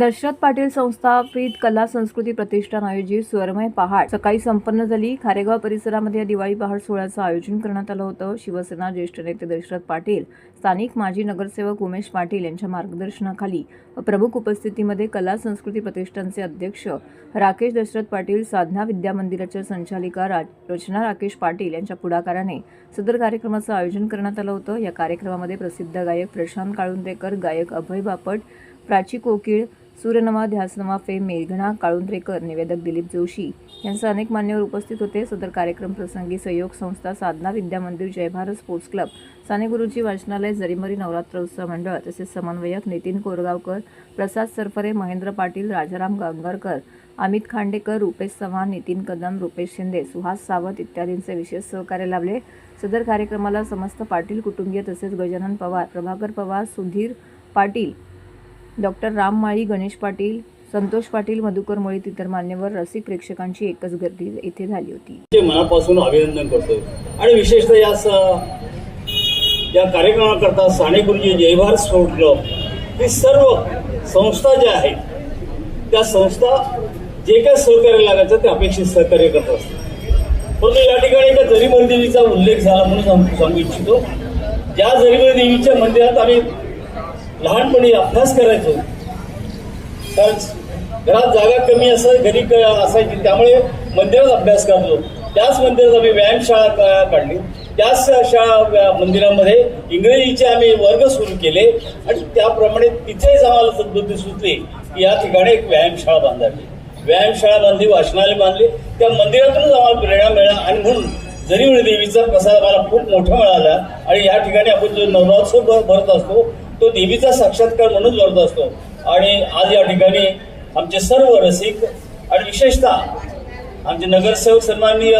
दशरथ पाटील संस्थापित कला संस्कृती प्रतिष्ठान आयोजित स्वरमय पहाट सकाळी संपन्न झाली. खारेगाव परिसरामध्ये या दिवाळी पहाट सोहळ्याचं आयोजन करण्यात आलं होतं. शिवसेना ज्येष्ठ नेते दशरथ पाटील स्थानिक माजी नगरसेवक उमेश पाटील यांच्या मार्गदर्शनाखाली प्रमुख उपस्थितीमध्ये कला संस्कृती प्रतिष्ठानचे अध्यक्ष राकेश दशरथ पाटील साधना विद्या मंदिराच्या संचालिका रा- रचना राकेश पाटील यांच्या पुढाकाराने सदर कार्यक्रमाचं आयोजन करण्यात आलं होतं. या कार्यक्रमामध्ये प्रसिद्ध गायक प्रशांत काळुंदेकर गायक अभय बापट प्राची कोकिळ सूर्यनमा ध्यासनमा फेम मेघना काळुंद्रेकर निवेदक दिलीप जोशी यांसह अनेक मान्यवर उपस्थित होते. सदर कार्यक्रम प्रसंगी सहयोग संस्था साधना विद्या मंदिर जय भारत स्पोर्ट्स क्लब साने गुरुजी वाचनालय जरीमरी नवरात्र उत्सव मंडळ तसेच समन्वयक नितीन कोरगावकर प्रसाद सरफरे महेंद्र पाटील राजाराम गांगरकर अमित खांडेकर रुपेश चव्हाण नितीन कदम रुपेश शिंदे सुहास सावंत इत्यादींचे विशेष सहकार्य लाभले. सदर कार्यक्रमाला समस्त पाटील कुटुंबीय तसेच गजानन पवार प्रभाकर पवार सुधीर पाटील डॉक्टर राम माळी गणेश पाटील संतोष पाटील मधुकर मोळीत इतर मान्यवर रसिक प्रेक्षकांची एकच गर्दी येथे झाली होती. मनापासून अभिनंदन करतो आणि विशेषतः या स- या कार्यक्रमाकरता साने गुरुजी जयभार स्पोर्ट क्लब ही सर्व संस्था ज्या आहेत त्या संस्था जे काय सहकार्य लागायचं ते अपेक्षित सहकार्य करत असतात. परंतु या ठिकाणी एका जरीमल देवीचा उल्लेख झाला म्हणून सांगू सांगू इच्छितो. ज्या जरीमल देवीच्या मंदिरात आम्ही लहानपणी अभ्यास करायचो. कारण घरात जागा कमी असं घरी असायची. त्यामुळे मंदिरात अभ्यास करतो. त्याच मंदिरात आम्ही व्यायामशाळा काढली. त्याच शाळा मंदिरामध्ये इंग्रजीचे आम्ही वर्ग सुरू केले. आणि त्याप्रमाणे तिथेच आम्हाला सद्बुद्धी सुचली की या ठिकाणी एक व्यायामशाळा बांधावी. व्यायामशाळा बांधली वाचनालय बांधली. त्या मंदिरातूनच आम्हाला प्रेरणा मिळाला. आणि म्हणून जरी देवीचा प्रसाद मला खूप मोठा मिळाला. आणि या ठिकाणी आपण जो नवरात्र भर- भरत असतो तो देवीचा साक्षात्कार म्हणून भरत असतो. आणि आज या ठिकाणी आमचे सर्व रसिक आणि विशेषतः आमचे नगरसेवक सन्माननीय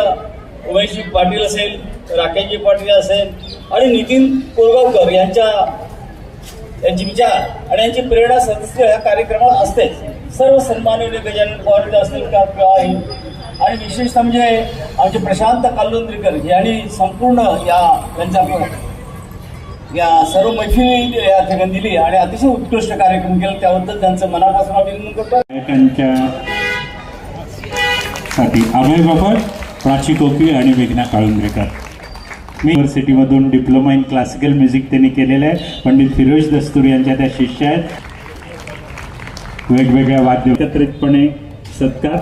उमेशजी पाटील असेल राकेशजी पाटील असेल आणि नितीन कोरगावकर यांच्या यांची विचार आणि यांची प्रेरणा सदस्य ह्या कार्यक्रमात असतेच. सर्व सन्माननीय गजानन पवार असतील का आहे? आणि विशेषतः म्हणजे आमचे प्रशांत कालुंद्रीकर यांनी संपूर्ण या त्यांच्या या सर्व मैफिली या ठिकाणी दिली आणि अतिशय उत्कृष्ट कार्यक्रम केला. त्याबद्दल त्यांचं मनापासून अभिनंदन करतो. साठी अभय बापट प्राची कोकी आणि मेघना काळुंद्रेकर. मी युनिव्हर्सिटीमधून डिप्लोमा इन क्लासिकल म्युझिक त्यांनी केलेलं आहे. पंडित फिरोज दस्तूर यांच्या त्या शिष्य आहेत. वेगवेगळ्या वाद्य एकत्रितपणे सत्कार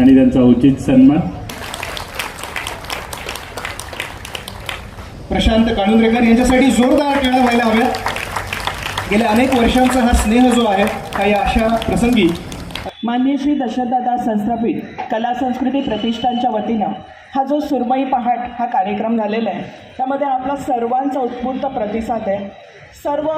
आणि त्यांचा उचित सन्मान. प्रशांत काळुंद्रेकर यांच्यासाठी जोरदार टाळ्या व्हायला हव्यात. गेल्या अनेक वर्षांचा हा स्नेह जो आहे हा या अशा प्रसंगी मान्य श्री दशरथदादा संस्थापित कला संस्कृती प्रतिष्ठानच्या वतीनं हा जो सुरमई पहाट हा कार्यक्रम झालेला आहे त्यामध्ये आपला सर्वांचा उत्स्फूर्त प्रतिसाद आहे. सर्व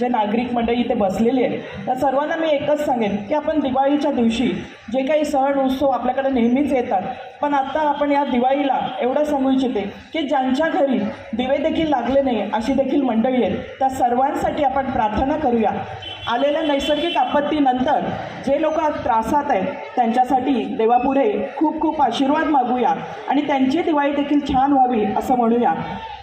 जे नागरिक मंडळी इथे बसलेली आहेत त्या सर्वांना मी एकच सांगेन की आपण दिवाळीच्या दिवशी जे काही सण उत्सव आपल्याकडे नेहमीच येतात. पण आत्ता आपण या दिवाळीला एवढं सांगू इच्छिते की ज्यांच्या घरी दिवे देखील लागले नाही अशी देखील मंडळी आहेत. त्या सर्वांसाठी आपण प्रार्थना करूया. आलेल्या नैसर्गिक आपत्तीनंतर जे लोक त्रासात आहेत त्यांच्यासाठी देवापुढे खूप खूप आशीर्वाद मागूया आणि त्यांची दिवाळी देखील छान व्हावी असं म्हणूया.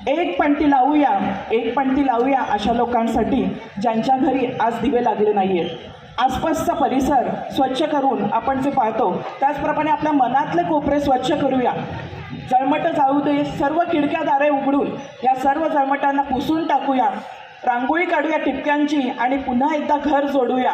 एक पणती लावूया एक पणती लावूया अशा लोकांसाठी ज्यांच्या घरी आज दिवे लागले नाही आहेत आसपासचा परिसर स्वच्छ करून आपण जे पाहतो त्याचप्रमाणे आपल्या मनातले कोपरे स्वच्छ करूया. जळमटं जाऊ दे सर्व खिडक्या दारे उघडून या सर्व जळमटांना पुसून टाकूया. रांगोळी काढूया टिपक्यांची आणि पुन्हा एकदा घर जोडूया.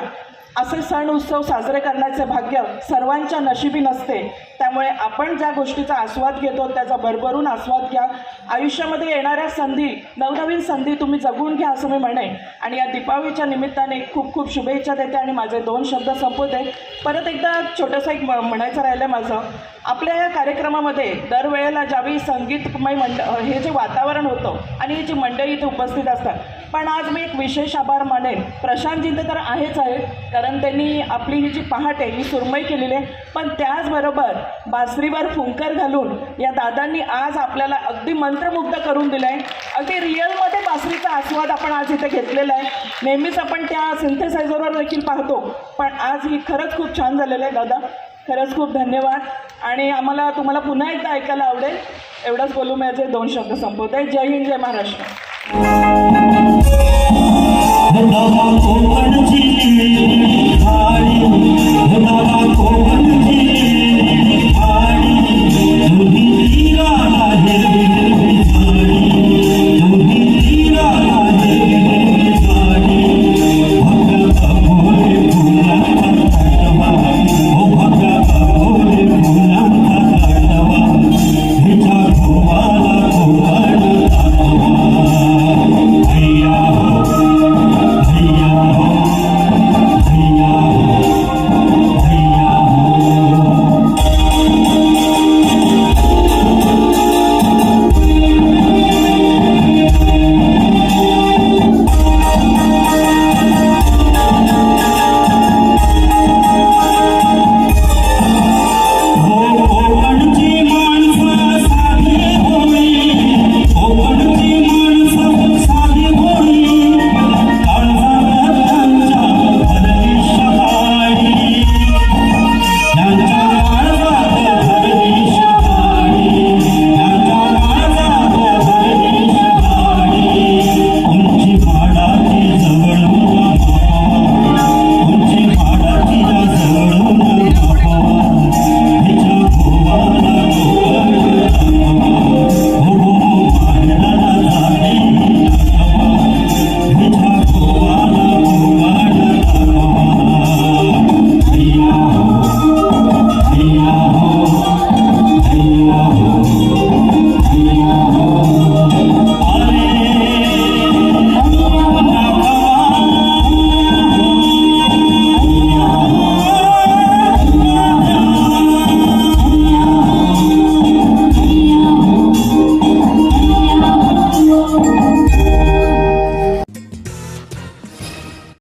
असे सण उत्सव साजरे करण्याचे भाग्य सर्वांच्या नशिबी नसते. त्यामुळे आपण ज्या गोष्टीचा आस्वाद घेतो त्याचा भरभरून आस्वाद घ्या. आयुष्यामध्ये येणाऱ्या संधी नवनवीन संधी तुम्ही जगून घ्या असं मी म्हणेन. आणि या दीपावलीच्या निमित्ताने खूप खूप शुभेच्छा देते आणि माझे दोन शब्द संपवते. परत एकदा छोटंसं एक म- म्हणायचं राहिलं माझं. आपल्या या कार्यक्रमामध्ये दरवेळेला ज्यावेळी संगीतमय मंड हे जे वातावरण होतं आणि ही जी मंडळी इथे उपस्थित असतात. पण आज मी एक विशेष आभार मानेन. प्रशांतजींचे तर आहेच आहे कारण त्यांनी आपली ही जी पहाट आहे ही सुरमई केलेली आहे. पण त्याचबरोबर बासरीवर फुंकर घालून या दादांनी आज आपल्याला अगदी मंत्रमुग्ध करून दिलं आहे अगदी रिअलमध्ये बासरीचा आस्वाद आपण आज इथे घेतलेला आहे. नेहमीच आपण त्या सिंथेसायझरवर देखील पाहतो. पण आज ही खरंच खूप छान झालेलं आहे दादा. खरंच खूप धन्यवाद. आणि आम्हाला तुम्हाला पुन्हा एकदा ऐकायला आवडेल. एवढंच बोलू माझे दोन शब्द संपवते. जय हिंद जय महाराष्ट्र.